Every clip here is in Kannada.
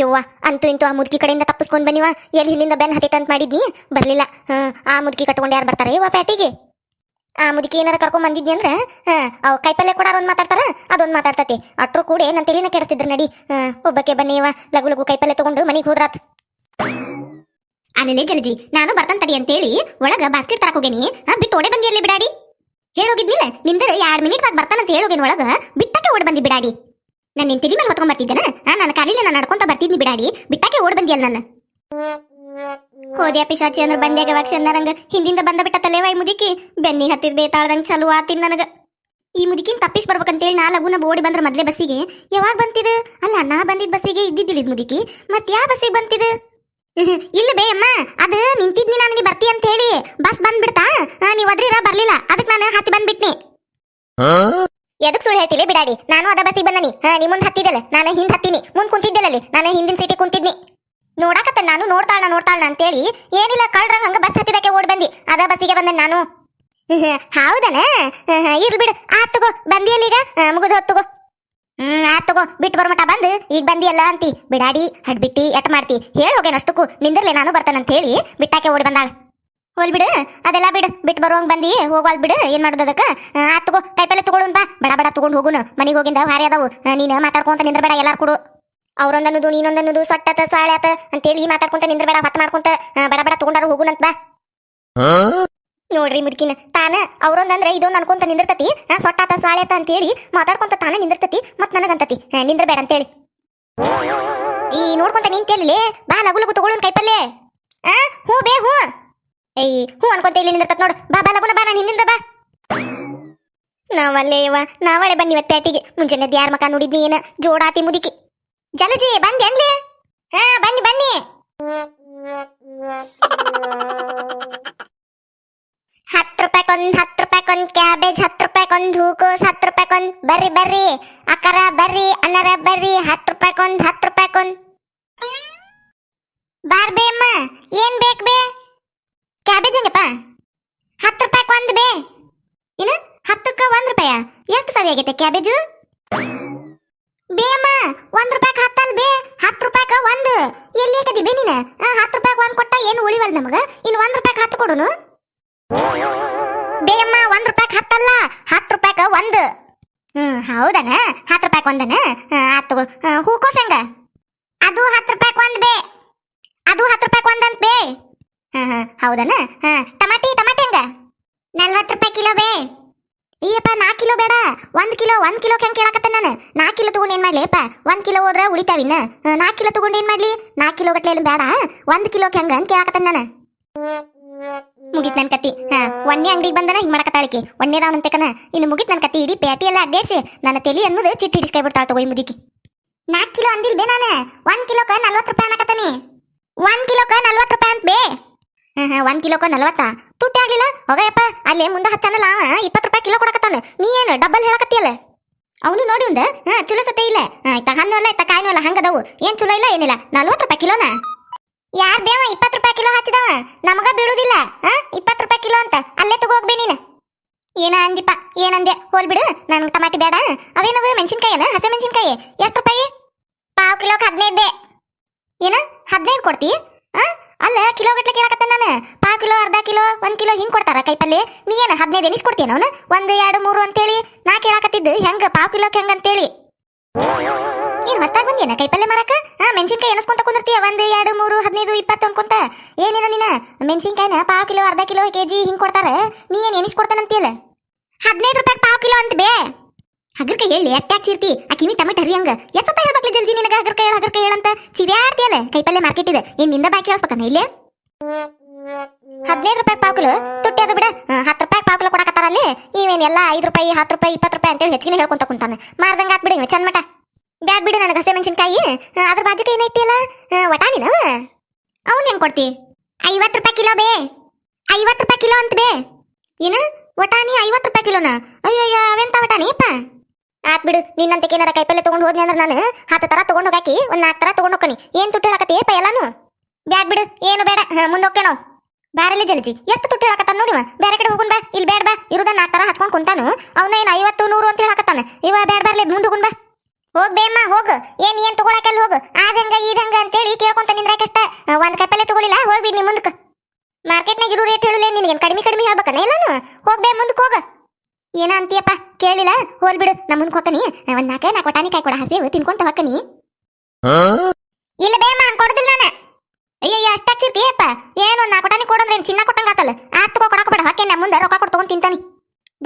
ಯವ್ವ, ಅಂತೂ ಇಂತೂ ಆ ಮುದುಕಿ ಕಡೆಯಿಂದ ತಪ್ಪಿಸ್ಕೊಂಡ್ ಬನ್ನಿವ ಎಲ್ಲಿ ಹಿಂದಿಂದ ಬೆನ್ ಹತ್ತೈತಂತ ಮಾಡಿದ್ನಿ? ಬರ್ಲಿಲ್ಲ. ಆ ಮುದುಕಿ ಕಟ್ಕೊಂಡು ಯಾರು ಬರ್ತಾರೆ? ಯವ್ವ, ಪ್ಯಾಟಿಗೆ. ಆ ಮುದುಕಿ ಏನಾರ ಕರ್ಕೊಂಡ್ ಬಂದಿದ್ನಿ ಅಂದ್ರ ಅವ್ ಕೈಪಲ್ಲೆ ಕೊಡಾರ ಒಂದ್ ಮಾತಾಡ್ತಾರ, ಅದೊಂದ್ ಮಾತಾಡ್ತತಿ. ಅಟ್ರು ಕೂಡ ನನ್ನ ತಲೆನ ಕೆಡಿಸ್ತಿದ್ರು ನಡಿ. ಒಬ್ಬಕ್ಕೆ ಬನ್ನಿ ಲಘು ಲಘು ಕೈಪಲ್ಲೆ ತಗೊಂಡು ಮನಿಗೆ ಹೋದ್ರಾತ್. ಅಲ್ಲೇ ಜಲಜಿ, ನಾನು ಬರ್ತಾನ ತಡಿ ಅಂತೇಳಿ ಒಳಗ ಬಾಸ್ಕೆಟ್ ತರಕ್ ಹೋಗೇನಿ. ಬಿಟ್ಟು ಓಡೆ ಬಂದಿ ಅಲ್ಲಿ ಬಿಡಾಡಿ? ಹೇಳೋಗಿದ್ನಿಲ್ಲ? ನಿಂದ ಎರಡ್ ಮಿನಿಟ್ ಬರ್ತಾನಂತ ಹೇಳೋಗೇನಿ ಒಳಗ? ಬಿಟ್ಟಕ್ಕೆ ಓಡ್ ಬಂದಿ ಬಿಡಾಡಿ. ನಾನು ನಿನ್ ತಿಳಿ ಮೇಲೆ ಹೊತ್ಕೊಂಡ್ ಬರ್ತಿದ್ದೇನೆ. ನನ್ನ ಕಾಲಿಲ್ಲ ನಾನು ನಡ್ಕೊಂತ ಬರ್ತಿದ್ನಿ ಬಿಡಾಡಿ. ಬಿಟ್ಟಾಕೆ ಓಡ್ ಬಂದಿಯಲ್ಲ ನನ್ನ ಹೋದ್ಯಾ ಪಿಶಾಚಿ ಅಂದ್ರೆ ಬಂದ್ಯಾಗ ಯಾವಾಗ ನಂಗ ಹಿಂದಿಂದ ಬಂದ ಬಿಟ್ಟ ತಲೆವಾಯಿ ಮುದುಕಿ. ಬೆನ್ನಿ ಹತ್ತಿದ್ ಬೇತಾಳ್ದಂಗ್ ಚಲೋ ಆತಿನ್ ನನಗ. ಈ ಮುದುಕಿನ ತಪ್ಪಿಸ್ ಬರ್ಬೇಕಂತೇಳಿ ನಾ ಲಗುನ ಓಡಿ ಬಂದ್ರ ಮೊದ್ಲೇ ಬಸ್ಸಿಗೆ. ಯಾವಾಗ ಬಂತಿದ್? ಅಲ್ಲ, ನಾ ಬಂದಿದ್ ಬಸ್ಸಿಗೆ ಇದ್ದಿದ್ದಿಳಿದ್ ಇದ್ ಮುದುಕಿ. ಮತ್ ಯಾವ ಬಸ್ಸಿಗೆ ಬಂತಿದ? ಇಲ್ಲ ಬೇ ಅಮ್ಮ, ಅದ ನಿಂತಿದ್ನಿ ನನಗೆ ಬರ್ತಿ ಅಂತ ಹೇಳಿ. ಬಸ್ ಬಂದ್ಬಿಡ್ತಾ? ನೀವ್ ಅದ್ರಿರ ಬರ್ಲಿಲ್ಲ. ಅದಕ್ಕೆ ನಾನು ಹತ್ತಿ ಬಂದ್ಬಿಟ್ನಿ. ಎದಕ್ ಸುಳ್ಳು ಹೇಳ್ತಿಲ್ಲ ಬಿಡಾಡಿ. ನಾನು ಅದ ಬಸ್ಸಿಗೆ ಬಂದನಿ. ಹಾ, ನೀ ಮುಂದೆ ಹತ್ತಿದಲ್ಲ ನಾನು ಹಿಂದ್ ಹತ್ತೀನಿ. ಮುಂದ್ ಕುಂತಿದ್ದಲ್ಲ ಅಲ್ಲಿ ನಾನು ಹಿಂದಿನ ಸೀಟಿ ಕುಂತಿದ್ನಿ. ನೋಡಾಕತ್ತ ನಾನು ನೋಡ್ತಾಳ ನೋಡ್ತಾಳ ಅಂತೇಳಿ ಏನಿಲ್ಲ, ಕಳ್ರಂಗ ಹಂಗ ಬಸ್ ಹತ್ತಿದಕ್ಕೆ ಓಡ್ ಬಂದಿ. ಅದ ಬಸ್ಸಿಗೆ ಬಂದೆ ನಾನು. ಹೌದನ? ಇರ್ಲಿ ಬಿಡು. ಆತ್ ತಗೋ. ಬಂದಿಯಲ್ಲ ಈಗ? ಮುಗಿದು ತಗೋ. ಹ್ಮ್, ಆತ್ ತಗೋ. ಬಿಟ್ಟು ಬರ್ಮಟ ಬಂದು. ಈಗ ಬಂದಿಯಲ್ಲ ಅಂತಿ. ಬಿಡಾಡಿ, ಹಡ್ಬಿಟ್ಟಿ, ಎಟ್ ಮಾಡ್ತಿ? ಹೇಳಿ ಹೋಗೇನಷ್ಟಕ್ಕೂ ನಿಂದಿರ್ಲೆ ನಾನು ಬರ್ತಾನಂತ ಹೇಳಿ ಬಿಟ್ಟಾಕೆ ಓಡಿ ಬಂದಾಳ. ಹೋಲ್ ಬಿಡು ಅದೆಲ್ಲ ಬಿಡು. ಬಿಟ್ಟು ಬರುವಂಗ್ ಬಂದಿ ಹೋಗಲ್ ಬಿಡು. ಏನ್ ಮಾಡೋದು ಅದಕ್ಕ? ಆ, ತಗೋ ಕೈಪಲ್ಲೆ ತಗೊಳುನ್ ಬಾ. ಬಡ ಬಡ ತಗೊಂಡ್ ಹೋಗುನು. ಮನಿಗ್ ಹೋಗಿಂದ ಭಾರಿ ಅದಾವು. ನೀನ್ ಮಾತಾಡ್ಕೊಂತ ನಿಂದ್ರಬೇಡ ಎಲ್ಲಾರು ಕೊಡು. ಅವ್ರೊಂದನ್ನುದು ನೀನೊಂದನ್ನುದು ಸೊಟ್ಟತ ಸಾಳ್ಯಾತ ಅಂತೇಳಿ ಮಾತಾಡ್ಕೊಂತ ನಿಂದ್ರಬೇಡ ಹೊತ್ತು ಮಾಡ್ಕೊಂತ. ಬಡ ಬಡ ತಗೊಂಡಾರು ಹೋಗುನಂತ ಬಾ. ನೋಡ್ರಿ ಮುದುಕಿನ ತಾನ ಅವ್ರೊಂದಂದ್ರೆ ಇದೊಂದು ಅನ್ಕೊಂತ ನಿಂದಿರ್ತತಿ. ಸೊಟ್ಟಾತ ಸಾಳ್ಯಾತ ಅಂತೇಳಿ ಮಾತಾಡ್ಕೊಂತ ತಾನ ನಿಂದಿರ್ತತಿ ಮತ್ ನನಗಂತತಿ. ನಿಂದ್ರಬೇಡ ಅಂತೇಳಿ. ಈ ನೋಡ್ಕೊಂತ ನಿಂತೇಳಿ ಬಾ ಲಗು ಲಗು ತಗೊಳುನ್ ಕೈಪಲ್ಲೆ. ಆ? ಏಯ್ ಹ್ಞೂ ಅನ್ಕೊಂತ ಇಲ್ಲಿ ನಿಂದಿರ್ತತ್ ನೋಡು. ಬಾ ಬಾ, ಲಗುನ, ಬಾ ನಾನು ಹಿಂದಿಂದ ಬಾ. ನಾವಲ್ಲೇ ಇವ ನಾವಳೆ ಬನ್ನಿ ಇವತ್ತು ಪ್ಯಾಟಿಗೆ ಮುಂಜಾನೆ ಯಾರ ಮಕ ನೋಡಿದ್ನಿ ಏನ? ಜೋಡಾತಿ ಮುದುಕಿ. ಜಲಜಿ, ಬಂದೆ ಅನ್ಲಿ ಹಾ, ಬನ್ನಿ ಬನ್ನಿ. ಹತ್ತು ರೂಪಾಯ್ಕೊಂದ್ ಹತ್ತು ರೂಪಾಯ್ಕೊಂದ್ ಕ್ಯಾಬೇಜ್, ಹತ್ತು ರೂಪಾಯ್ಕೊಂದ್ ಹೂಕೋಸ್, ಹತ್ತು ರೂಪಾಯ್ಕೊಂದ್ ಬರ್ರಿ ಬರ್ರಿ. ಅಕ್ಕರ ಬರ್ರಿ ಅನ್ನರ ಬರ್ರಿ, ಹತ್ತು ರೂಪಾಯ್ಕೊಂದ್ ಹತ್ತು ರೂಪಾಯ್ಕೊಂದ್ ಬಾರ್ ಬೇಮ್ಮ ಏನ್ ಬೇಕು ಬೇ? ಕ್ಯಾಬೇಜ್ ಹೆಂಗಪ್ಪ? ಹತ್ತು ರೂಪಾಯಿ ಒಂದ್ ಬೇ. ಏನು? ಹತ್ತಕ್ಕ ಒಂದ್ ರೂಪಾಯ? ಎಷ್ಟು ಸರಿ ಆಗೈತೆ ಕ್ಯಾಬೇಜು ಬೇ ಅಮ್ಮ ಒಂದ್ ರೂಪಾಯ್ಕ್ ಹತ್ತಲ್ ಬೇ. ಹತ್ತು ರೂಪಾಯಿಗೆ ಒಂದು. ಎಲ್ಲಿ ಹಾಕದಿ ಬೇ ನೀನ? ಹತ್ತು ರೂಪಾಯ್ಕ್ ಒಂದ್ ಕೊಟ್ಟ ಏನು ಉಳಿವಲ್ ನಮಗ? ಇನ್ನು ಒಂದ್ ರೂಪಾಯಿಗೆ ಹತ್ತು ಕೊಡುನು? ಬೇ ಅಮ್ಮ ಒಂದ್ ರೂಪಾಯ್ಕ್ ಹತ್ತಲ್ಲ. ಹತ್ತು ರೂಪಾಯಿಗೆ ಒಂದು. ಹ್ಮ್, ಹೌದನ? ಹತ್ತು ರೂಪಾಯಿಗೆ ಒಂದನ? ಆತ್ ತಗೋ. ಹೂಕೋಸ್ ಹೆಂಗ? ಅದು ಹತ್ತು ರೂಪಾಯಿಗೆ ಒಂದ್ ಬೇ. ಅದು ಹತ್ತು ರೂಪಾಯಿಗೆ ಒಂದಂತ ಬೇ. ಹಾ ಹಾ, ಹೌದನ? ಹಾ, ಟಮಾಟಿ ಟಮಾಟಿ ಹೆಂಗ? ನಲ್ವತ್ತು ರೂಪಾಯಿ ಕಿಲೋ ಬೇ. ಅಯ್ಯಪ್ಪ ನಾಲ್ಕು ಕಿಲೋ ಬೇಡ. ಒಂದ್ ಕಿಲೋ ಒಂದ್ ಕಿಲೋ ಹೆಂಗ್ ಕೇಳಕತ್ತ ನಾನು? ನಾಲ್ಕು ಕಿಲೋ ತಗೊಂಡು ಏನ್ ಮಾಡ್ಲಿ? ಅಪ್ಪ ಒಂದ್ ಕಿಲೋ ಹೋದ್ರೆ ಉಳಿತಾವಿನ ನಾಲ್ಕು ಕಿಲೋ ತಗೊಂಡು ಏನ್ ಮಾಡ್ಲಿ? ನಾಲ್ಕು ಕಿಲೋ ಗಟ್ಲೆ ಏನು ಬೇಡ. ಒಂದ್ ಕಿಲೋ ಹೆಂಗ ಅಂತ ಕೇಳಕತ್ತ ನಾನು. ಮುಗಿತ್ ನನ್ ಕತ್ತಿ. ಹಾ ಒಂದೇ ಅಂಗಡಿಗೆ ಬಂದನ, ಹಿಂಗ್ ಮಾಡಕತ್ತಾಳಿಕೆ ಅಂತಕನ. ಇನ್ನು ಮುಗಿತ್ ನನ್ ಕತ್ತಿ. ಇಡೀ ಪೇಟಿ ಎಲ್ಲ ಅಡ್ಡೇಸಿ ನನ್ನ ತಲಿ ಅನ್ನೋದು ಚಿಟ್ಟಿ ಹಿಡಿಸ್ಕೈ ಬಿಡ್ತಾಳ ತಗೋ ಈ ಮುದಿಕಿ. ನಾಲ್ಕು ಕಿಲೋ ಅಂದಿಲ್ ಬೇ ನಾನು. ಒಂದ್ ಕಿಲೋಕ ನಲ್ವತ್ತು ರೂಪಾಯಿ ಅನ್ನಕತ್ತಾನಿ. ಒಂದ್ ಕಿಲೋಕ ನಲ್ವತ್ತು ರೂಪಾಯಿ ಅಂತ ಬೇ. ಒಂದ್ ಕಿಲೋಕ ನಲ್ವತ್ತಾ? ತುಟ್ಟಿ ಆಗ್ಲಿಲ್ಲ? ಹೋಗಯಪ್ಪ ಅಲ್ಲೇ ಮುಂದೆ ಹಚ್ಚನಲ್ಲ ಅವ, ಇಪ್ಪತ್ತು ರೂಪಾಯಿ ಕಿಲೋ ಕೊಡಕತ್ತಾನ. ನೀ ಏನು ಡಬ್ಬಲ್ ಹೇಳಕತ್ತಿಯಲ್ಲ ಅವನು ನೋಡಿ ಒಂದ? ಹಾ ಚಲೋ ಸತೆ ಇಲ್ಲ. ಇತ್ತ ಹಣ್ಣು ಅಲ್ಲ ಇತ್ತ ಕಾಯಿನೂ ಅಲ್ಲ ಹಂಗದವು ಏನ್ ಚಲೋ ಇಲ್ಲ, ಏನಿಲ್ಲ. ನಲ್ವತ್ತು ರೂಪಾಯಿ ಕಿಲೋನ? ಯಾರ್ ಬೇವ ಇಪ್ಪತ್ತು ರೂಪಾಯಿ ಕಿಲೋ ಹಚ್ಚಿದವ? ನಮಗ ಬೀಳುದಿಲ್ಲ. ಹಾ ರೂಪಾಯಿ ಕಿಲೋ ಅಂತ. ಅಲ್ಲೇ ತಗೋಗ್ಬೇ ನೀನು. ಏನ ಅಂದಿಪ್ಪ, ಏನಂದೆ? ಹೋಲ್ ಬಿಡು. ನನ್ ಟಮಾಟಿ ಬೇಡ. ಅವೇನವು ಮೆಣಸಿನ್ಕಾಯಿನ? ಹಸಿ ಮೆಣಸಿನ್ಕಾಯಿ? ಎಷ್ಟು ರೂಪಾಯಿ? ಪಾವ್ ಕಿಲೋಕ್ ಹದಿನೈದು ಬೇ. ಏನ, ಹದಿನೈದು ಕೊಡ್ತಿ? ಅಲ್ಲ, ಕಿಲೋ ಗಟ್ಟಲೆ ಕೇಳಕತ್ತ ನಾನು? ಪಾವ್ ಕಿಲೋ, ಅರ್ಧ ಕಿಲೋ, ಒಂದು ಕಿಲೋ ಹಿಂಗೆ ಕೊಡ್ತಾರ ಕೈಪಲ್ಲಿ? ನೀ ಏನು ಹದಿನೈದು ಎನಿಸ್ ಕೊಡ್ತೀನಿ ಅವನು ಒಂದು, ಎರಡು, ಮೂರು ಅಂತೇಳಿ ನಾ ಕೇಳಾಕತ್ತಿದ್ದು ಹೆಂಗೆ, ಪಾವು ಕಿಲೋಕ್ಕೆ ಹೆಂಗೆ ಅಂತೇಳಿ? ಏನು ಹೊಸ್ತಾಗ್ ಬಂದೇನ ಕೈಪಲ್ಲೆ ಮಾರಕ? ಹಾ ಮೆಣಸಿನ್ಕಾಯಿ ಎನಸ್ಕೊಂತ ಕುಂದಿರ್ತೀಯ? ಒಂದು, ಎರಡು, ಮೂರು, ಹದಿನೈದು, ಇಪ್ಪತ್ತು ಅನ್ಕೊಂತ? ಏನೇನ ನೀನು ಮೆಣಸಿನ್ಕಾಯಿನ ಪಾವು ಕಿಲೋ, ಅರ್ಧ ಕಿಲೋ ಕೆಜಿ ಹಿಂಗೆ ಕೊಡ್ತಾರ? ನೀ ಏನು ಎನಿಸ್ ಕೊಡ್ತಾನಂತೀಯಲ್ಲ ಹದಿನೈದು ರೂಪಾಯಿ ಪಾವು ಕಿಲೋ ಅಂತ ಬೇ ಹಗರ್ಕ ಹೇಳಿ ಅಟ್ಯಾಕ್ ಸಿರ್ತಿ ಆ ಕಿವಿ ಟಮಟ ಹರಿಯಂಗ. ಎತ್ತ ಹೇಳ್ಬೇಕ್ಲಿ ಜಲ್ಜಿ ನಿನಗ ಹಗರ್ಕ ಹೇಳ ಹಗರ್ಕ ಹೇಳಂತ ಚಿವ್ಯಾಡ್ತಿಯಲ್ಲ ಕೈಪಲ್ಲೆ ಮಾರ್ಕೆಟ್ ಇದೆ ಏನ್ನಿಂದ ಬಾಕಿ ಹೇಳ್ಸ್ಬೇಕನ್ನ ಇಲ್ಲೇ? ಹದಿನೈದು ರೂಪಾಯಿ ಪಾವ್ ಕಿಲೋ? ತುಟ್ಟಿ ಅದು ಬಿಡ. ಹತ್ತು ರೂಪಾಯಿ ಪಾವ್ ಕಿಲೋ ಕೊಡಕತ್ತಾರ ಅಲ್ಲಿ. ಇವೇನ್ ಎಲ್ಲ ಐದು ರೂಪಾಯಿ, ಹತ್ತು ರೂಪಾಯಿ, ಇಪ್ಪತ್ತು ರೂಪಾಯಿ ಅಂತೇಳಿ ಹೆಚ್ಚಿಗೆ ಹೇಳ್ಕೊಂತ ಕುಂತಾನೆ. ಮಾರ್ದಂಗ ಹಾಕ್ಬಿಡಿ ಚಂದ ಮಟ ಬ್ಯಾಡ್ ಬಿಡು ನನಗೆ ಹಸೆ ಮೆಣಸಿನ್ಕಾಯಿ. ಅದ್ರ ಬಾಜುಕ ಏನೈತಿಯಲ್ಲ ವಟಾಣಿನ ಅವನ್ ಹೆಂಗ್ ಕೊಡ್ತಿ? ಐವತ್ತು ರೂಪಾಯಿ ಕಿಲೋ ಬೇ. ಐವತ್ತು ರೂಪಾಯಿ ಕಿಲೋ ಅಂತ ಬೇ. ಏನ? ವಟಾಣಿ ಐವತ್ತು ರೂಪಾಯಿ ಕಿಲೋನ? ಅಯ್ಯಯ್ಯ, ಅವೆಂತ ವಟಾಣಿ ಅಪ್ಪ ಆತ್ ಬಿಡು ನಿನ್ನಂತಕ್ಕೆ ಏನಾರ ಕೈಪಲ್ಲೆ ತಗೊಂಡು ಹೋದ್ನಿ ಅಂದ್ರೆ ನಾನು ಹತ್ತು ತರ ತಗೊಂಡು ಹೋಗಾಕಿ, ಒಂದ್ ನಾಲ್ಕು ತರ ತಗೊಂಡು ಹೋಗ್ನಿ ಏನ್ ತುಟ್ಟಿ ಹೇಳಕತ್ತಿ ಏಪ ಎಲ್ಲಾನು ಬ್ಯಾಡ್ ಬಿಡು, ಏನು ಬೇಡ. ಮುಂದೆ ಹೋಗ್ತೇವೆ ನಾವು. ಬ್ಯಾರಲ್ಲಿ ಜಲಜಿ, ಎಷ್ಟು ತುಟ್ಟಿ ಹೇಳಕತ್ತಾನ ನೋಡಿವ ಬೇರೆ ಕಡೆ ಹೋಗುನ್ ಬಾ ಇಲ್ಲಿ ಬೇಡ ಬಾ. ಇರುದ ನಾಲ್ಕು ತರ ಹಚ್ಕೊಂಡ್ ಕುಂತಾನು, ಅವನ ಏನ್ ಐವತ್ತು, ನೂರು ಅಂತ ಹೇಳಕತ್ತಾನ. ಇವ ಬ್ಯಾಡ್ ಬರ್ಲಿ, ಮುಂದೆ ಹೋಗುನ್ ಬಾ. ಹೋಗ್ ಬೇಮ್ಮ ಹೋಗು. ಏನ್ ಏನ್ ತಗೊಳಕಲ್ಲಿ ಹೋಗು. ಆದಂಗ ಇದಂಗ ಅಂತೇಳಿ ಕೇಳ್ಕೊಂತ ನಿಂದ್ರಾಕಷ್ಟ ಒಂದ್ ಕೈಪಲ್ಲೆ ತಗೊಳಿಲ್ಲ ಹೋಗ್ಬಿ ನೀ ಮುಂದಕ್ಕೆ ಮಾರ್ಕೆಟ್ನಾಗ ಇರೋ ರೇಟ್ ಹೇಳಲೇ ನಿನಗೆ ಕಡಿಮೆ ಕಡಿಮೆ ಹೇಳ್ಬೇಕನ ಎಲ್ಲಾನು ಹೋಗ್ಬೇ ಮುಂದಕ್ಕೆ ಹೋಗ. ಏನ ಅಂತೀಯಪ್ಪ? ಕೇಳಿಲ್ಲ? ಹೋಲ್ ಬಿಡು. ನಾ ಮುಂದಕ್ಕೆ ಹೋಗ್ಕನಿ ಒಂದ್ ನಾಲ್ಕ ನಾಲ್ಕು ವಟಾಣಿ ಕಾಯಿ ಕೊಡ ಹಸಿ ತಿನ್ಕೊಂತ ಹೊಕ್ಕನಿ ಇಲ್ಲ ಬೇಮ ಕೊಡುದಿಲ್ಲ ನಾನು. ಅಯ್ಯಯ್ಯ ಅಷ್ಟಾಗ್ಸಿರ್ತೀಯಪ್ಪ ಏನು ನಾಲ್ಕು ವಟಾಣಿ ಕೊಡಂದ್ರೆ ಚಿನ್ನ ಕೊಟ್ಟಂಗಾತಲ್ಲ ಆತ್ ತಗೋ, ಕೊಡಕ ಬೇಡ ಹಾಕೇನ ಮುಂದೆ ರೊಕ್ಕ ಕೊಟ್ಟು ತಗೊಂಡ್ ತಿಂತಾನಿ.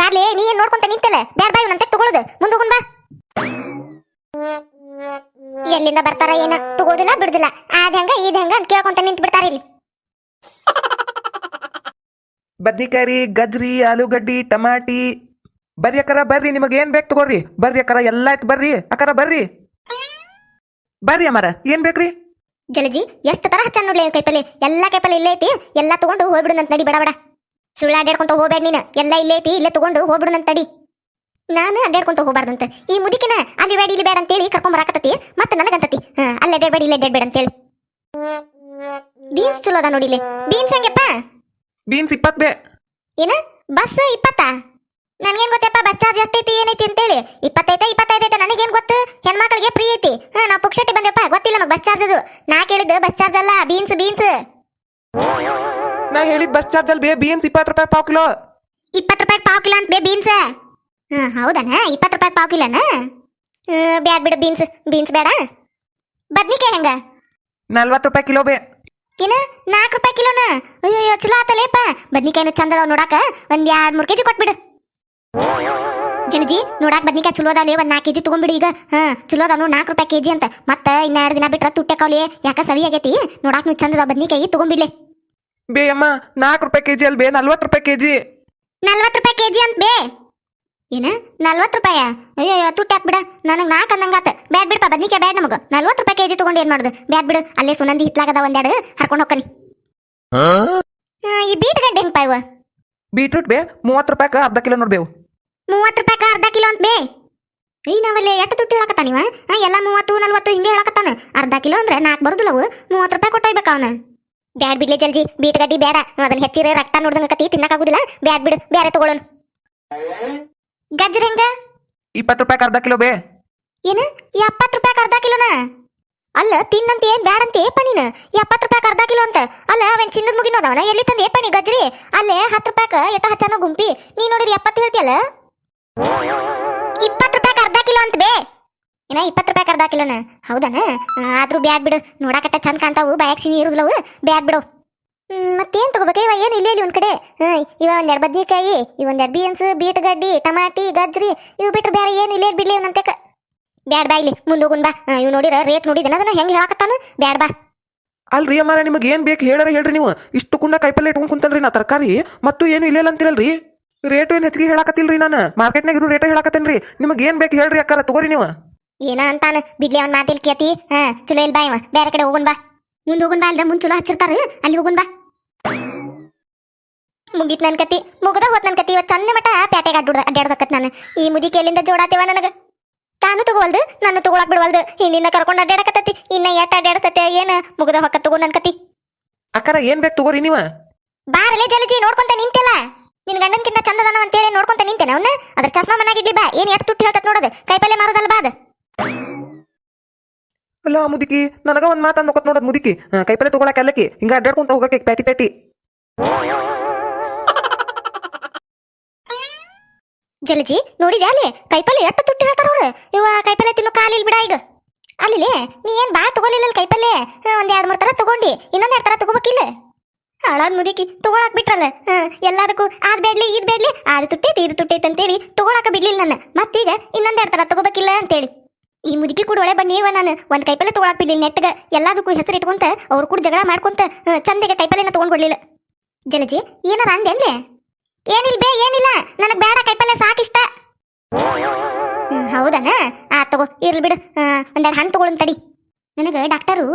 ಬಾರ್ಲಿ, ನೀ ಏನ್ ನೋಡ್ಕೊಂತ ನಿಂತಲ್ಲ? ಬ್ಯಾಡ ಬಾಯ್ ನಂತೆ ತಗೊಳುದು. ಮುಂದೆ ಹೋಗುನ್ ಬಾ. ಎಲ್ಲಿಂದ ಬರ್ತಾರ ಏನ, ತಗೋದಿಲ್ಲ, ಬಿಡುದಿಲ್ಲ. ಅದ್ ಹೆಂಗ ಇದ ಹೆಂಗ ಅಂತ ಕೇಳ್ಕೊಂತ ನಿಂತ ಬಿಡ್ತಾರ ಇಲ್ಲಿ. ಬದ್ನಿಕಾಯಿ, ಗಜ್ರಿ, ಆಲೂಗಡ್ಡಿ, ಟಮಾಟಿ ಬರ್ರಿ ಅಕ್ಕರ ಬರ್ರಿ ನಿಮಗೆ ಏನ್ ಬೇಕು ತಗೋರಿ. ಬರ್ರಿ ಅಕ್ಕರ ಎಲ್ಲ ಆಯ್ತು ಬರ್ರಿ. ಅಕ್ಕರ ಬರ್ರಿ. ಬರ್ರಿ ಅಮ್ಮರ ಏನ್ ಬೇಕ್ರಿ? ಜಲಜಿ ಎಷ್ಟು ತರ ಹಚ್ಚ ನೋಡ್ಲಿ ಕೈಪಲ್ಲಿ? ಎಲ್ಲಾ ಕೈಪಲ್ಲಿ ಇಲ್ಲೇ ಐತಿ ಎಲ್ಲಾ ತಗೊಂಡು ಹೋಗ್ಬಿಡು ನಂತ ನಡಿ ಬಡ ಬಡ. ಸುಳ್ಳು ಅಡ್ಡಾಡ್ಕೊಂತ ಹೋಗ್ಬೇಡ ನೀನು. ಎಲ್ಲ ಇಲ್ಲೇ ಐತಿ ಇಲ್ಲೇ ತಗೊಂಡು ಹೋಗ್ಬಿಡು ನಂತ ನಡಿ ನಾನು ಅಡ್ಡಾಡ್ಕೊಂತ ಹೋಗ್ಬಾರ್ದಂತ. ಈ ಮುದಿಕಿನ ಅಲ್ಲಿ ಬೇಡ ಇಲ್ಲಿ ಬೇಡ ಅಂತೇಳಿ ಕರ್ಕೊಂಡ್ ಬರಾಕತ್ತತಿ ಮತ್ತೆ ನನಗಂತತಿ. ಹಾ ಅಲ್ಲೇ ಅಡ್ಡಾಡ್ಬೇಡ ಇಲ್ಲೇ ಅಡ್ಡಾಡ್ಬೇಡ ಅಂತೇಳಿ. ಬೀನ್ಸ್ ಚಲೋ ಅದ ನೋಡಿಲಿ ಬೀನ್ಸ್ ಹೆಂಗಪ್ಪ? ಬೀನ್ಸ್ ಇಪ್ಪತ್ ಬೇ. ಏನ? ಬಸ್ ಇಪ್ಪತ್ತ? ನನ್ಗೇನ್ ಗೊತ್ತಪ್ಪ ಬಸ್ ಚಾರ್ಜ್ ಎಷ್ಟೈತಿ ಏನೈತಿ ಅಂತೇಳಿ. ಇಪ್ಪತ್ತೈತೆ ಇಪ್ಪತ್ತೈದೈತೆ ನನಗೇನ್ ಗೊತ್ತು? ಹೆಣ್ಮಕ್ಳಿಗೆ ಫ್ರೀ ಐತಿ. ಹಾ ನಾ ಪುಕ್ಷಟಿ ಬಂದೆಪ್ಪ ಗೊತ್ತಿಲ್ಲ ನಮಗೆ ಬಸ್ ಚಾರ್ಜ್ ಅದು. ನಾ ಕೇಳಿದ್ದು ಬಸ್ ಚಾರ್ಜ್ ಅಲ್ಲ ಬೀನ್ಸ್ ಬೀನ್ಸ್ ನಾ ಹೇಳಿದ್ ಬಸ್ ಚಾರ್ಜ್ ಅಲ್ಲಿ ಬೇ ಬೀನ್ಸ್ ಇಪ್ಪತ್ತು ರೂಪಾಯಿ ಪಾವ್ ಕಿಲೋ. ಇಪ್ಪತ್ತು ರೂಪಾಯಿ ಪಾವ್ ಕಿಲೋ ಅಂತ ಬೇ ಬೀನ್ಸ್ ಹಾ ಹೌದನ? ಇಪ್ಪತ್ತು ರೂಪಾಯಿ ಪಾವ್ ಕಿಲೋನ? ಬ್ಯಾಡ್ ಬಿಡು ಬೀನ್ಸ್ ಬೀನ್ಸ್ ಬೇಡ. ಬದ್ನಿಕಾಯಿ ಹೆಂಗ? ನಲ್ವತ್ತು ರೂಪಾಯಿ ಕಿಲೋ ಬೇ. ಏನ? ನಾಲ್ಕು ರೂಪಾಯಿ ಕಿಲೋನ? ಅಯ್ಯೋ ಚಲೋ ಆತಲೇಪ. ಬದ್ನಿಕಾಯಿನ ಚಂದ ಅದಾವ ನೋಡಾಕ. ಒಂದ್ ಎರಡ್ ಮೂರ್ ಕೆಜಿ ಕೊಟ್ಬಿಡು. ಜಲಜಿ ನೋಡಾಕ ಬದ್ನಿಕಾಯಿ ಚಲೋ ಅದಾವಲಿ ಒಂದ್ ನಾಲ್ಕು ಕೆಜಿ ತಗೊಂಡ್ಬಿಡು ಈಗ. ಹಾ ಚಲೋ ಅದಾವ ನೋಡ್ ನಾಲ್ಕು ರೂಪಾಯಿ ಕೆಜಿ ಅಂತ. ಮತ್ತ ಇನ್ನ ಎರಡು ದಿನ ಬಿಟ್ರ ತುಟ್ಟೆಕಾವ್ಲಿ ಯಾಕ ಸವಿ ಆಗೈತಿ? ನೋಡಾಕ ನೀವು ಚಂದ ಅದಾವ ಬದ್ನಿಕಾಯಿ ತಗೊಂಡ್ಬಿಡ್ಲೆ ಬೇ ಅಮ್ಮ ನಾಲ್ಕು ರೂಪಾಯಿ ಕೆಜಿ ಅಲ್ ಬೇ ನಲ್ವತ್ತು ರೂಪಾಯಿ ಕೆಜಿ. ನಲ್ವತ್ತು ರೂಪಾಯಿ ಕೆಜಿ ಅಂತ ಬೇ. ಏನ? ನಲ್ವತ್ತು ರೂಪಾಯ? ಅಯ್ಯೋ ತುಟ್ಟಿ ಹಾಕ್ಬಿಡ ನನಗೆ ನಾಲ್ಕು ಅಂದಂಗಾತ ಬ್ಯಾಡ್ ಬಿಡಪ್ಪ ಬದ್ನಿಕಾಯಿ ಬ್ಯಾಡ್ ನಮಗ. ನಲ್ವತ್ತು ರೂಪಾಯಿ ಕೆಜಿ ತಗೊಂಡು ಏನು ಮಾಡುದು? ಬ್ಯಾಡ್ ಬಿಡು ಅಲ್ಲೇ ಸುನಂದಿ ಹಿತ್ಲಾಗದ ಒಂದೆರಡು. ಹರ್ಕೊಂಡು ಹೋಗ್ಕನಿ. ಈ ಬೀಟ್ ಗಡ್ಡೆ ಹೆಂಗ್ ಪಾಯ್ವ ಬೀಟ್ರೂಟ್ ಬೇ ಮೂವತ್ತು ರೂಪಾಯಿ ಅರ್ಧ ಕಿಲೋ ನೋಡ್ಬೇವು. ಮೂವತ್ತು ರೂಪಾಯಿ ಅರ್ಧ ಕಿಲೋ ಅಂತ ಬೇ. ಈ ನಾವಲ್ಲಿ ಎಷ್ಟು ದುಡ್ಡು ಹೇಳಕತ್ತ ನೀವ ಎಲ್ಲ ಮೂವತ್ತು ನಲ್ವತ್ತು ಹಿಂಗೆ ಹೇಳಕತ್ತಾನ. ಅರ್ಧ ಕಿಲೋ ಅಂದ್ರೆ ನಾಲ್ಕು ಬರುದಿಲ್ಲವು ಮೂವತ್ತು ರೂಪಾಯಿ ಕೊಟ್ಟೋಯ್ಬೇಕು ಅವನ. ಬ್ಯಾಡ್ ಬಿಡ್ಲಿ ಜಲ್ಜಿ ಬೀಟ್ ಗಡ್ಡಿ ಬೇಡ. ಅದನ್ನ ಹೆಚ್ಚಿರ ರಕ್ತ ನೋಡ್ದಂಗಕತಿ ತಿನ್ನಕಾಗುದಿಲ್ಲ ಬ್ಯಾಡ್ ಬಿಡು ಬೇರೆ ತಗೊಳ್ಳೋಣ ಗಜ್ರ ಹೆಂಗ? ಇಪ್ಪತ್ತು ರೂಪಾಯಿ ಅರ್ಧ ಕಿಲೋ ಬೇ. ಏನ? ಎಪ್ಪತ್ತು ರೂಪಾಯಿ ಅರ್ಧ ಕಿಲೋನ? ಅಲ್ಲ ತಿನ್ನಂತ ಏನ್ ಬ್ಯಾಡಂತ ಏಪ ನೀನು ಎಪ್ಪತ್ತು ರೂಪಾಯಿ ಅರ್ಧ ಕಿಲೋ ಅಂತ. ಅಲ್ಲ ಅವನ್ ಚಿನ್ನದ ಮುಗಿನೋದವನ? ಎಲ್ಲಿ ತಂದ? ಏ ನೀ ಗಜ್ರಿ ಅಲ್ಲೇ ಹತ್ತು ರೂಪಾಯಿ ಎಟ ಹಚ್ಚನ ಗುಂಪಿ. ನೀ ನೋಡಿರಿ ಎಪ್ಪತ್ತು ಹೇಳ್ತಿಯಲ್ಲ? ಏನ ಇಪ್ಪತ್ತು ರೂಪಾಯಿ ಅರ್ಧ ಕಿಲೋನ ಹೌದನ? ಆದ್ರೂ ಬ್ಯಾಡ್ ಬಿಡು. ನೋಡಾಕಟ್ಟ ಚಂದ ಕಾಣ್ತಾವು. ಬಾಯಾಗ ಸಿನಿ ಇರುದಿಲ್ಲವು ಬ್ಯಾಗ್ ಬಿಡು. ಮತ್ತೇನ್ ತಗೋಬೇಕು? ಇವ ಏನು ಇಲ್ಲ ಇಲ್ಲಿ ಒಂದ್ ಕಡೆ. ಇವ ಒಂದೆರಡು ಬದ್ನಿಕಾಯಿ, ಇವ ಒಂದೆರಡು ಬೀನ್ಸ್, ಬೀಟ್ ಗಡ್ಡಿ, ಟಮಾಟಿ, ಗಜ್ರಿ. ಇವು ಬಿಟ್ರೆ ಬೇರೆ ಏನು ಇಲ್ಲೇ ಬಿಡ್ಲಿ ಇವನಂತೆಕ ಬ್ಯಾಡ್ ಬಾ ಇಲ್ಲಿ. ಮುಂದೆ ಹೋಗುನ್ ಬಾ. ಇವ್ ನೋಡಿರ ರೇಟ್ ನೋಡಿದನ? ಅದನ್ನ ಹೆಂಗ್ ಹೇಳಕತ್ತಾನ? ಬ್ಯಾಡ್ ಬಾ. ಅಲ್ರಿ ಅಮ್ಮ ನಿಮಗೆ ಏನ್ ಬೇಕು ಹೇಳರ ಹೇಳ್ರಿ ನೀವು. ಇಷ್ಟು ಕುಂಡ ಕಾಯಿಪಲ್ಲೆ ಇಟ್ಕೊಂಡ್ ಕುಂತಲ್ರಿ ನಾ ತರಕಾರಿ. ಮತ್ತು ಏನು ಇಲ್ಲ ಅಂತಿರಲ್ರಿ? ರೇಟ್ ಏನು ಹೆಚ್ಚಿಗೆ ಹೇಳಾಕತ್ತಿಲ್ರಿ ನಾನು? ಮಾರ್ಕೆಟ್ನಾಗ ಇರೋ ರೇಟ್ ಹೇಳಾಕತ್ತೇನ್ರಿ? ನಿಮಗೆ ಏನ್ ಬೇಕು ಹೇಳ್ರಿ ಅಕ್ಕಾರ, ತಗೋರಿ ನೀವು. ಏನ ಅಂತಾನ? ಬಿಡ್ಲಿ ಅವ್ನ ಮಾತಿಲ್ ಕೇತಿ. ಹಾ ಚಲೋ ಇಲ್ಲ ಬಾ ಇವ. ಬೇರೆ ಕಡೆ ಹೋಗುನ್ ಬಾ. ಮುಂದೆ ಹೋಗುನ್ ಬಾ ಅಲ್ದ ಮುಂದ್ ಚಲೋ ಹಚ್ಚಿರ್ತಾರ. ಅಲ್ಲಿ ಹೋಗುನ್ ಬಾ. ಮುಗಿತ್ ನನ್ ಕತಿ. ಮುಗದ ಹೋತ್ ನನ್ ಕತಿ. ಇವತ್ತು ಚಂದ ಮಟ ಪ್ಯಾಟೆಗೆ ಅಡ್ಡ ಅಡ್ಡಾಡ್ದಕ್ಕತ್ ನಾನು. ಈ ಮುದಿ ಕೇಳಿಂದ ಜೋಡಾತಿವ ನನಗ. ತಾನು ತಗೋವಲ್ದು ನಾನು ತಗೊಳಕ್ ಬಿಡವಲ್ದು. ಹಿಂದಿನ ಕರ್ಕೊಂಡು ಅಡ್ಡಾಡಕತ್ತತಿ ಇನ್ನ ಎಟ್ ಅಡ್ಡಾಡತತೆ ಏನ? ಮುಗದ ಹೊಕ್ಕ ತಗೋ ನನ್ ಕತಿ. ಅಕ್ಕರ ಏನ್ ಬೇಕು ತಗೋರಿ ನೀವ? ಬಾರಲೇ ಜಲಜಿ ನೋಡ್ಕೊಂತ ನಿಂತಿಲ್ಲ. ನಿನ್ ಗಂಡನ್ಕಿಂತ ಚಂದದನ ಅಂತೇಳಿ ನೋಡ್ಕೊಂತ ನಿಂತೇನೆ ಅವನ್ನ ಅದ್ರ ಚಸ್ಮಾ ಮನಾಗಿಡ್ಲಿ ಬಾ. ಏನ್ ಎಟ್ ತುಟ್ಟಿ ಹೇಳ್ತತ್ ನೋಡೋದು. ಕೈಪಲ್ಲೆ ಮಾರೋದಲ್ಲ ಬಾ ಅದ. ಅಲ್ಲ, ಮುದುಕಿ, ನನಗ ಒಂದ್ ಮಾತು ನೋಕತ್ ನೋಡದ್ ಮುದುಕಿ. ಕೈಪಲ್ಲೆ ತಗೊಳಕ್ ಅಲ್ಲಕಿ. ಹಿಂಗ ಅಡ್ಡಾಡ್ಕೊಂತ ಹೋಗಕ್ಕೆ ಪ್ಯಾಟಿ ಪ್ಯಾಟಿ. ಜಲಜಿ, ನೋಡಿದ್ಯಾ ಅಲ್ಲಿ? ಕೈಪಲ್ಲೆ ಎಷ್ಟು ತುಟ್ಟಿ ಹೇಳ್ತಾರ ಅವ್ರು. ಇವ ಕೈಪಲ್ಲೆ ತಿನ್ನು ಕಾಲಿಲ್ ಬಿಡ ಈಗ. ಅಲ್ಲಿ ನೀ ಏನ್ ಬಾ ತಗೊಲಿಲ್ಲ ಕೈಪಲ್ಲೆ? ಒಂದ್ ಎರಡ್ ಮೂರ್ ತರ ತಗೊಂಡಿ. ಇನ್ನೊಂದ್ ಎರಡ್ ತರ ತಗೋಬೇಕಿಲ್ಲ ಹಾಳಾದ್ ಮುದುಕಿ, ತಗೊಳಕ್ ಬಿಟ್ರಲ್ಲ. ಎಲ್ಲದಕ್ಕೂ ಆದ್ ಬೇಡ್ಲಿ ಇದ್ ಬೇಡ್ಲಿ ಆದ್ ತುಟ್ಟೈತಿ, ಇದು ತುಟ್ಟೈತಿ ಅಂತೇಳಿ ತಗೊಳಕ ಬಿಡ್ಲಿಲ್ಲ ನನ್ನ. ಮತ್ತೀಗ ಇನ್ನೊಂದ್ ಎರಡ್ ತರ ತಗೋಬೇಕಿಲ್ಲ ಅಂತೇಳಿ. ಈ ಮುದುಕಿ ಕೂಡ ಒಳ್ಳೆ ಬನ್ನಿವ ನಾನು ಒಂದ್ ಕೈಪಲ್ಲೆ ತಗೊಳಕ್ ಬಿಡ್ಲಿಲ್ಲ ನೆಟ್ಗ. ಎಲ್ಲದಕ್ಕೂ ಹೆಸರು ಇಟ್ಕೊಂತ ಅವ್ರು ಕೂಡ ಜಗಳ ಮಾಡ್ಕೊಂತ ಚಂದಿಗೆ ಕೈಪಲ್ಲೆನ ತಗೊಂಡ್ ಕೊಡ್ಲಿಲ್ಲ ಜಲಜಿ, ಏನಾರ ಅಂದೇನ್ಲೆ ಏನಿಲ್ಲ ಬೇ, ಏನಿಲ್ಲ, ನನಗೆ ಬೇಡ ಕೈಪಲ್ಲೆ, ಸಾಕಿಷ್ಟ. ಹೌದನ? ಆ, ತಗೋ, ಇರ್ಲಿ ಬಿಡು. ಒಂದೆರಡು ಹಣ್ಣು ತಗೊಳನ್ ತಡಿ. ನನಗೆ ಡಾಕ್ಟರು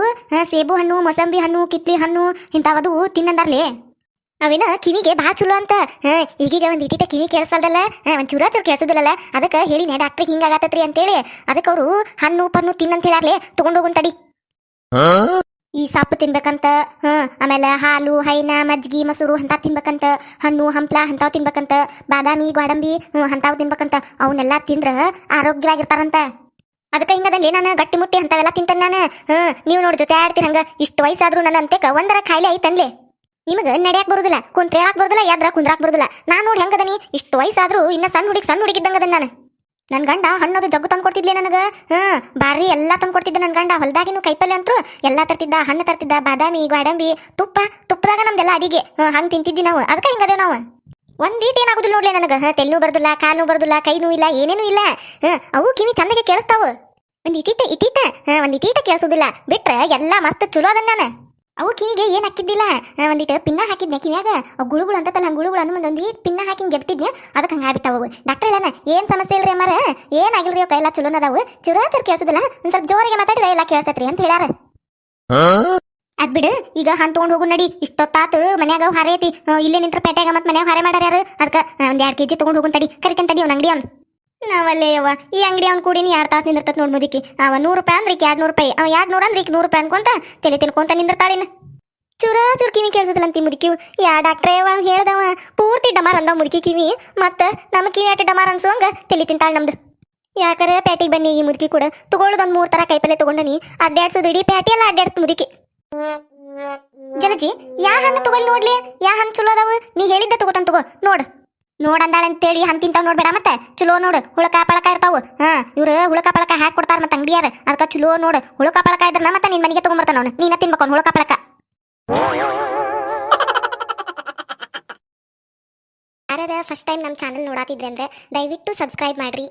ಸೇಬು ಹಣ್ಣು, ಮೊಸಂಬಿ ಹಣ್ಣು, ಕಿತ್ಲಿ ಹಣ್ಣು ಇಂಥವದು ತಿನ್ನಂದಾರ್ಲೆ. ಅವಿನ ಕಿವಿಗೆ ಬಾ ಚಲೋ ಅಂತ. ಈಗೀಗ ಒಂದ್ ಇಟ್ಟಿಟ ಕಿವಿ ಕೇಳಿಸಲ್ದಲ್ಲ ಒಂದು ಚೂರ ಚೂರು ಕೇಳಿಸೋದಿಲ್ಲಲ್ಲ? ಅದಕ್ಕೆ ಹೇಳಿನೇ ಡಾಕ್ಟರ್ ಹಿಂಗಾಗತ್ತತ್ರಿ ಅಂತೇಳಿ. ಅದಕ್ಕೆ ಅವರು ಹಣ್ಣು ಪಣ್ಣು ತಿನ್ನಂತ ಹೇಳಾರ್ಲೆ ತಗೊಂಡೋಗುನ್ ತಡಿ ಈ ಸೊಪ್ಪು ತಿನ್ಬೇಕಂತ ಹಾ ಆಮೇಲೆ ಹಾಲು ಹೈನ ಮಜ್ಗಿ ಮೊಸರು ಅಂತ ತಿನ್ಬೇಕಂತ ಹಣ್ಣು ಹಂಪ್ಲ ಅಂತಾವ್ ತಿನ್ಬೇಕಂತ ಬಾದಾಮಿ ಗೋಡಂಬಿ ಹ್ಮ್, ಅಂತಾವ್ ತಿನ್ಬೇಕಂತ ಅವನ್ನೆಲ್ಲ ತಿಂದ್ರ ಆರೋಗ್ಯವಾಗಿರ್ತಾರಂತ. ಅದಕ್ಕೆ ಹಿಂಗದಲ್ಲಿ ನಾನು ಗಟ್ಟಿ ಮುಟ್ಟಿ ಅಂತಾವೆಲ್ಲ ತಿಂತಾನೆ ನಾನು. ನೀವು ನೋಡಿ ಜೊತೆ ಆಡ್ತೀರಿ ಹಂಗ ಇಷ್ಟು ವಯಸ್ಸಾದ್ರೂ ನನ್ನ ಅಂತೆಕ ಒಂದರ ಖಾಯಿಲೆ ಐತನ್ಲೆ. ನಿಮಗ ನಡ್ಯಾಕ್ ಬರುದಿಲ್ಲ ಕುಂತ್ ಹೇಳಕ್ ಬರುದಿಲ್ಲ ಯಾದ್ರ ಕುಂದ್ರಾಕ್ ಬರುದಿಲ್ಲ. ನಾನ್ ನೋಡಿ ಹೆಂಗದನಿ ಇಷ್ಟು ವಯಸ್ಸಾದ್ರೂ ಇನ್ನ ಸಣ್ಣ ಹುಡುಗಿ ಸಣ್ಣ ಹುಡುಗಿದ್ದಂಗದ ನಾನು. ನನ್ ಗಂಡ ಹಣ್ಣದು ಜಗ್ಗು ತಂದು ಕೊಡ್ತಿದ್ಲೆ ನನಗ? ಹ್ಮ್ ಬಾರಿ ಎಲ್ಲಾ ತಂದು ಕೊಡ್ತಿದ್ದೆ ನನ್ ಗಂಡ. ಹೊಲ್ದಾಗಿನ ಕೈಪಲ್ಲೆ ಅಂತೂ ಎಲ್ಲಾ ತರ್ತಿದ್ದ, ಹಣ್ಣು ತರ್ತಿದ್ದ, ಬಾದಾಮಿ, ಗೋಡಂಬಿ, ತುಪ್ಪ, ತುಪ್ಪದಾಗ ನಮ್ದೆಲ್ಲ ಅಡಿಗೆ. ಹಂಗ್ ತಿಂತಿದ್ವಿ ನಾವು. ಅದಕ್ಕೆ ಹಿಂಗದೇವ್ ನಾವು? ಒಂದ್ ಈಟ್ ಏನಾಗುದಿಲ್ಲ ನೋಡ್ಲಿ ನನಗ. ತೆಲ್ಲು ಬರ್ದಿಲ್ಲ ಕಾಲು ಬರ್ದಿಲ್ಲ ಕೈನೂ ಇಲ್ಲ, ಏನೇನೂ ಇಲ್ಲ. ಅವು ಕಿವಿ ಚಂದಗೆ ಕೇಳಿಸ್ತಾವ. ಒಂದ್ ಇಟೀಟ ಇಟೀಟ. ಒಂದ್ ಇಟೀಟ ಕೇಳಿಸೋದಿಲ್ಲ. ಬಿಟ್ರೆ ಎಲ್ಲಾ ಮಸ್ತ್ ಚಲೋ ಅದನ್ನ ನಾನು. ಅವು ಕಿವಿಗೆ ಏನು ಹಾಕಿದ್ದಿಲ್ಲ? ಒಂದಿಟ್ಟು ಪಿನ್ನ ಹಾಕಿದ್ನೆ ಕಿವಿಯಾಗ? ಅವ್ ಗುಳುಗಳು ಅಂತ ತಲ್ಲ ಗುಳುಗುಳು ಅನ್ನೋ ಒಂದೊಂದು ಪಿನ್ನ ಹಾಕಿ ಗೆಪ್ತಿದ್ನೆ ಅದಕ್ಕೆ ಹಂಗ ಆಗ್ಬಿಟ್ಟಾವು ಡಾಕ್ಟರ್ ಹೇಳನ, ಏನು ಸಮಸ್ಯೆ ಇಲ್ರಿ ಅಮ್ಮಾರ? ಏನಾಗಿಲ್ರಿ ಅವಕ್ಕ ಎಲ್ಲ ಚಲೋ ಅದಾವು? ಚುರಾಚರ್ ಕೇಳಿಸೋದಿಲ್ಲ, ಒಂದು ಸ್ವಲ್ಪ ಜೋರಿಗೆ ಮಾತಾಡಿದ್ರೆ ಎಲ್ಲ ಕೇಳಿಸ್ತೈತ್ರಿ ಅಂತ ಹೇಳ್ಯಾರ. ಅದ್ ಬಿಡು, ಈಗ ಹಂತ ತೊಗೊಂಡು ಹೋಗು ನಡಿ, ಇಷ್ಟೊತ್ತಾತು ಮನ್ಯಾಗ ಹಾರೈತಿ. ಇಲ್ಲೇ ನಿಂತ್ರ ಪೇಟ್ಯಾಗ ಮತ್ ಮನ್ಯಾಗ ಹಾರೆ ಮಾಡ್ಯಾರ ಯಾರು? ಒಂದು ಎರಡ್ ಕೆಜಿ ತೊಗೊಂಡು ಹೋಗುನ್ ತಡಿ, ಕರಿತೇನ್ ತಡಿ ಅವ್ನ ಅಂಗಡಿ ಅವ್ನು. ನಾವಲ್ಲೇ ಅವ ಈ ಅಂಗಡಿ ಅವ್ನು ಕೂಡಿನ ಎರಡು ತಾಸು ನಿಂದಿರ್ತತ್ ನೋಡಿ ಮುದಿಕಿ. ಅವ ನೂರು ರೂಪಾಯಿ ಅಂದ್ರೆ ಈಗ ಎರಡ್ ನೂರು ರೂಪಾಯಿ. ಅವ ಎರಡ್ ನೂರು ಅಂದ್ರೆ ಈಗ ನೂರು ರೂಪಾಯಿ ಅನ್ಕೊಂತ ತಲೆ ತಿನ್ಕೊಂತ ನಿಂದಿರ್ತಾಳಿನ ಚುರ ಚುರ್ ಕಿವಿ ಕೇಳಿಸೋದಿಲ್ಲ ಅಂತಿ ಮುದುಕಿ ಯಾ ಡಾಕ್ಟ್ರೇ ಅವ ಹೇಳ್ದವ. ಪೂರ್ತಿ ಡಮಾರ್ ಅಂದ ಮುದುಕಿ ಕಿವಿ. ಮತ್ತೆ ನಮ್ಮ ಕಿವಿ ಅಟ್ಟ ಡಮಾರ್ ಅನ್ಸೋಂಗ ತಲೆ ತಿಂತಾಳ ನಮ್ದು. ಯಾಕರೆ ಪ್ಯಾಟಿಗೆ ಬನ್ನಿ ಈ ಮುದುಕಿ ಕೂಡ. ತಗೊಳ್ಳೋದೊಂದ್ ಮೂರು ತರ ಕೈಪಲ್ಲೆ ತಗೊಂಡನಿ. ಅಡ್ಡಾಡ್ಸೋದು ಇಡೀ ಪ್ಯಾಟಿ ಎಲ್ಲ ಅಡ್ಡಾಡ್ತು ಮುದುಕಿ. ಜಲಜಿ, ಯಾ ಹಣ್ಣು ತಗೊಳ್ಳಿ ನೋಡ್ಲಿ? ಯಾ ಹಣ್ಣು ಚಲೋ ಅದಾವ? ನೀ ಹೇಳಿದ್ದ ತಗೋತಾನ ತಗೋ. ನೋಡ್. ನೋಡ್ ಅಂದಾಳ ಅಂತೇಳಿ ಹಣ್ಣು ತಿಂತಾವ್ ನೋಡ್ಬೇಡ ಮತ್ತೆ. ಚಲೋ ನೋಡು, ಹುಳಕ ಪಳಕ ಇರ್ತಾವು. ಹಾ, ಇವ್ರು ಹುಳಕ ಪಳಕ ಹಾಕಿ ಕೊಡ್ತಾರ ಮತ್ತೆ ಅಂಗಡಿಯಾರ ಅದಕ್ಕ ಚಲೋ ನೋಡು, ಹುಳಕ ಪಳಕ ಇದ್ರ ಮತ್ತೆ ನಿನ್ ಮನೆಗೆ ತಗೊಂಬರ್ತಾನ ಅವನು. ನೀನ ತಿನ್ಬೇಕು ಹುಳಕ ಪಳಕ. ಫಸ್ಟ್ ಟೈಮ್ ನಮ್ಮ ಚಾನಲ್ ನೋಡಾತಿದ್ರೆ ಅಂದ್ರೆ ದಯವಿಟ್ಟು ಸಬ್ಸ್ಕ್ರೈಬ್ ಮಾಡ್ರಿ.